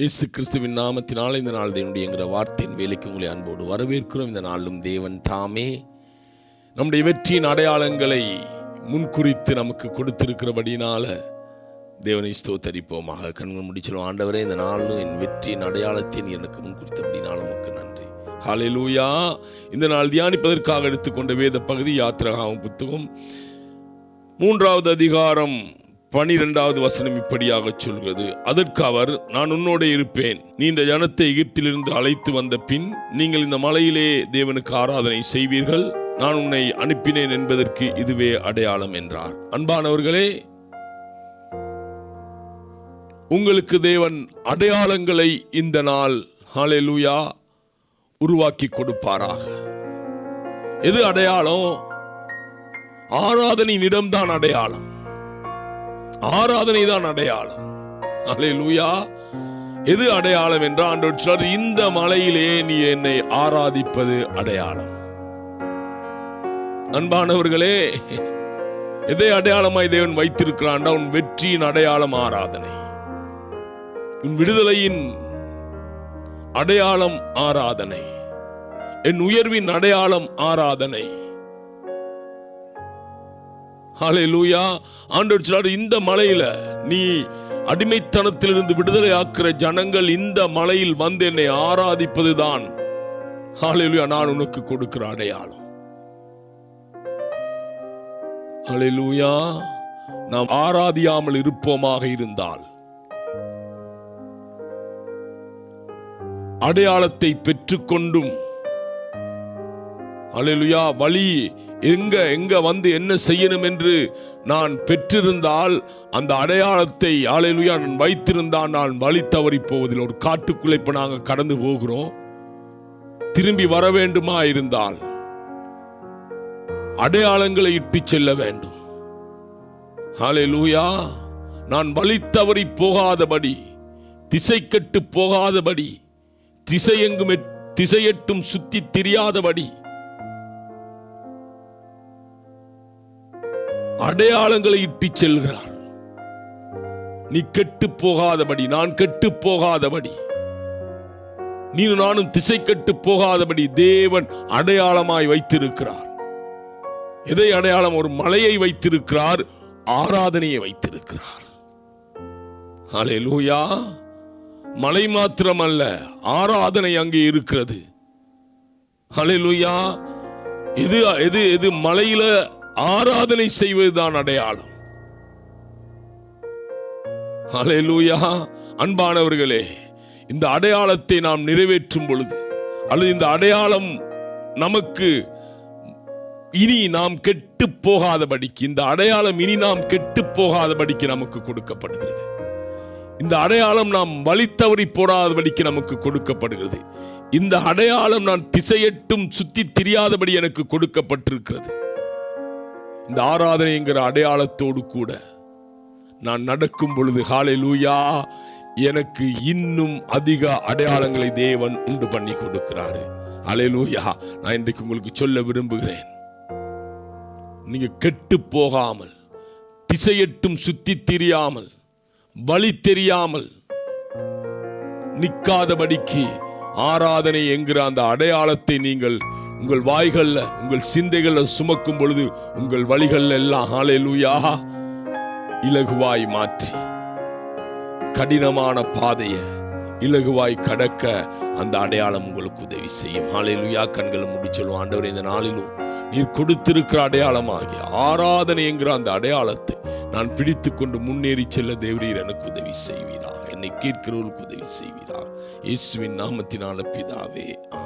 இயேசு கிறிஸ்துவின் நாமத்தினால் இந்த நாள் தேவனுடைய என்கிற வார்த்தையின் வேலைக்கு உங்களை அன்போடு வரவேற்கிறோம். இந்த நாளும் தேவன் தாமே. நம்முடைய வெற்றியின் அடையாளங்களை முன்குறித்து நமக்கு கொடுத்திருக்கிறபடினால தேவனை ஸ்தோத்தரிப்போமாக. கண்கள் முடிச்சிடும் ஆண்டவரே இந்த நாளும் என் வெற்றியின் அடையாளத்தை நீ எனக்கு முன்குறித்தபடினால உமக்கு நன்றி. ஹalleluya. இந்த நாள் தியானிப்பதற்காக எடுத்துக்கொண்ட வேத பகுதி யாத்திரகாவும் புத்தகம் மூன்றாவது அதிகாரம் பனிரெண்டாவது வசனம் இப்படியாக சொல்கிறது. அதற்கு அவர் நான் உன்னோட இருப்பேன். நீ இந்த ஜனத்தை எகிப்திலிருந்து அழைத்து வந்த பின் நீங்கள் இந்த மலையிலே தேவனுக்கு ஆராதனை செய்வீர்கள். நான் உன்னை அனுப்பினேன் என்பதற்கு இதுவே அடையாளம் என்றார். அன்பானவர்களே உங்களுக்கு தேவன் அடையாளங்களை இந்த நாள் ஹalleluya உருவாக்கி கொடுப்பாராக. எது அடையாளம்? ஆராதனையின் இடம்தான் அடையாளம். ஆராதனை தான் அடையாளம். லூயா எது அடையாளம் என்றால் ஆண்டவர் இந்த மலையிலே நீ என்னை ஆராதிப்பது அடையாளம். அன்பானவர்களே எதை அடையாளமாய் தேவன் வைத்திருக்கிறான்டா உன் வெற்றியின் அடையாளம் ஆராதனை. உன் விடுதலையின் அடையாளம் ஆராதனை. என் உயர்வின் அடையாளம் ஆராதனை. லூயா ஆண்டவர் சொல்றாரு இந்த மலையில நீ அடிமைத்தனத்திலிருந்து விடுதலை ஆக்குற ஜனங்கள் இந்த மலையில் வந்து என்னை ஆராதிப்பதுதான். ஹalleluya நான் உனக்கு கொடுக்கிற அடையாளம். லூயா நாம் ஆராதியாமல் இருப்போமாக இருந்தால். அடையாளத்தை பெற்றுக்கொண்டும். அல்லேலூயா வழி எங்க எங்க வந்து என்ன செய்யணும் என்று நான் பெற்றிருந்தால் அந்த அடையாளத்தை ஆலையிலுயா நான் வைத்திருந்தால் நான் வழி தவறி போவதில் ஒரு காட்டுக்குள்ளே இப்போ நாங்கள் கடந்து போகிறோம். திரும்பி வர வேண்டுமா இருந்தால் அடையாளங்களை இட்டு செல்ல வேண்டும். ஹalleluya நான் வழி தவறி போகாதபடி திசை கட்டு போகாதபடி திசையெங்கும் திசையெட்டும் சுத்தி தெரியாதபடி அடையாளங்களை இட்டு செல்கிறார். நீ கெட்டு போகாதபடி நான் கெட்டு போகாதபடி. நீ நானும் திசை கெட்டு போகாதபடி தேவன் அடையாளமாய் வைத்திருக்கிறார். எதை அடையாளம்? ஒரு மலையை வைத்திருக்கிறார் ஆராதனையை வைத்திருக்கிறார். அலையலூயா மலை மாத்திரமல்ல ஆராதனை அங்கே இருக்கிறது. அலையலூயா எது எது எது மலையில ஆராதனை செய்வதுதான் அடையாளம். ஹalleluya. அன்பானவர்களே இந்த அடையாளத்தை நாம் நிறைவேற்றும் பொழுது அல்லது இந்த அடையாளம் நமக்கு இனி நாம் கெட்டு போகாதபடிக்கு இந்த அடையாளம் இனி நாம் கெட்டு போகாதபடிக்கு நமக்கு கொடுக்கப்படுகிறது. இந்த அடையாளம் நாம் வழி தவறி போடாதபடிக்கு நமக்கு கொடுக்கப்படுகிறது. இந்த அடையாளம் நான் திசையட்டும் சுத்தி திரியாதபடி எனக்கு கொடுக்கப்பட்டிருக்கிறது. இந்த ஆராதனைங்கிற அடையாளத்தோடு கூட நான் நடக்கும் பொழுது ஹalleluya எனக்கு இன்னும் அதிக அடையாளங்களை தேவன் உண்டு பண்ணி கொடுக்கிறாரு. அலையலூயா நான் இன்றைக்கு உங்களுக்கு சொல்ல விரும்புகிறேன். நீங்க கெட்டு போகாமல் திசையட்டும் சுத்தி தெரியாமல் வழி தெரியாமல் நிற்காதபடிக்கு ஆராதனை என்கிற அந்த அடையாளத்தை நீங்கள் உங்கள் வாய்கள்ல உங்கள் சிந்தைகளில் சுமக்கும் பொழுது உங்கள் வழிகள் எல்லாம் ஹalleluya இலகுவாய் மாற்றி. கடினமான பாதையை இலகுவாய் கடக்க அந்த அடையாளம் உங்களுக்கு உதவி செய்யும். ஆலையிலுயா கண்களை முடிச்சொல்லும் ஆண்டவர் இந்த நாளிலும் நீர் கொடுத்திருக்கிற அடையாளமாகிய ஆராதனை என்கிற அந்த அடையாளத்தை நான் பிடித்து கொண்டு முன்னேறி செல்ல தேவரீர் எனக்கு உதவி செய்வீராக. என்னை கேட்கிறவர்களுக்கு உதவி செய்வீராக. இயேசுவின் நாமத்தினால பிதாவே ஆ